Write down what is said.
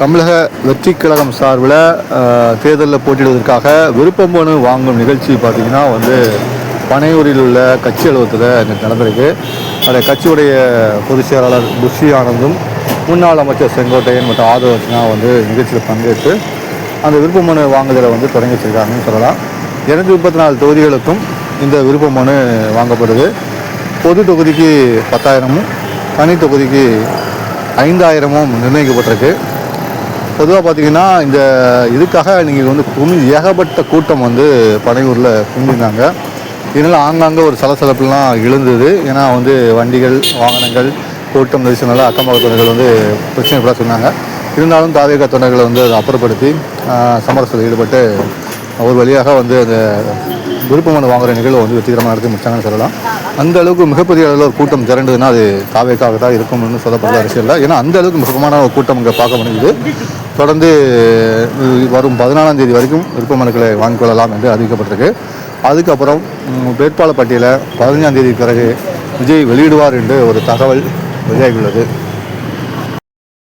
தமிழக வெற்றி கழகம் சார்பில் தேர்தலில் போட்டியிடுவதற்காக விருப்ப மனு வாங்கும் நிகழ்ச்சி பார்த்திங்கன்னா வந்து பனையூரில் உள்ள கட்சி அலுவலகத்தில் இன்னைக்கு நடந்திருக்கு. அதில் கட்சியுடைய பொதுச் செயலாளர் புஷி ஆனந்தும் முன்னாள் அமைச்சர் செங்கோட்டையன் மற்றும் ஆதவர்ஷனா வந்து நிகழ்ச்சியில் பங்கேற்று அந்த விருப்ப மனு வாங்குதலை வந்து தொடங்கி வச்சிருக்காங்கன்னு சொல்லலாம். இரநூத்தி முப்பத்தி நாலு தொகுதிகளுக்கும் இந்த விருப்ப மனு வாங்கப்படுது. பொது தொகுதிக்கு பத்தாயிரமும் தனி தொகுதிக்கு ஐந்தாயிரமும் நிர்ணயிக்கப்பட்டிருக்கு. பொதுவாக பார்த்தீங்கன்னா இந்த இதுக்காக நீங்கள் வந்து குமி ஏகப்பட்ட கூட்டம் வந்து பனையூரில் குமிந்தாங்க இதனால் ஆங்காங்கே ஒரு சலசலப்புலாம் எழுந்தது. ஏன்னா வந்து வண்டிகள் வாகனங்கள் கூட்டம் நெரிசனால அக்கம் தொண்டர்கள் வந்து பிரச்சனை சொன்னாங்க. இருந்தாலும் தாவேக தொண்டர்களை வந்து அதை அப்புறப்படுத்தி சமரசத்தில் ஈடுபட்டு ஒரு வழியாக வந்து அந்த விருப்ப மனு வாங்குற நிகழ்வு வந்து வெற்றிகரமாக நடத்தி முடிச்சாங்கன்னு சொல்லலாம். அந்த அளவுக்கு மிகப்பெரிய அளவில் ஒரு கூட்டம் திரண்டுதுன்னா அது தாவேக்காக தான் இருக்கும்னு சொல்லப்படுற அரசியல் ஏன்னா அந்த அளவுக்கு முக்கியமான ஒரு கூட்டம் இங்கே பார்க்க முடியுது. தொடர்ந்து வரும் பதினாலாம் தேதி வரைக்கும் விருப்ப மனுக்களை வாங்கிக் கொள்ளலாம் என்று அறிவிக்கப்பட்டிருக்கு. அதுக்கப்புறம் வேட்பாளர் பட்டியலை பதினஞ்சாம் தேதி பிறகு விஜய் வெளியிடுவார் என்று ஒரு தகவல் வெளியாகியுள்ளது.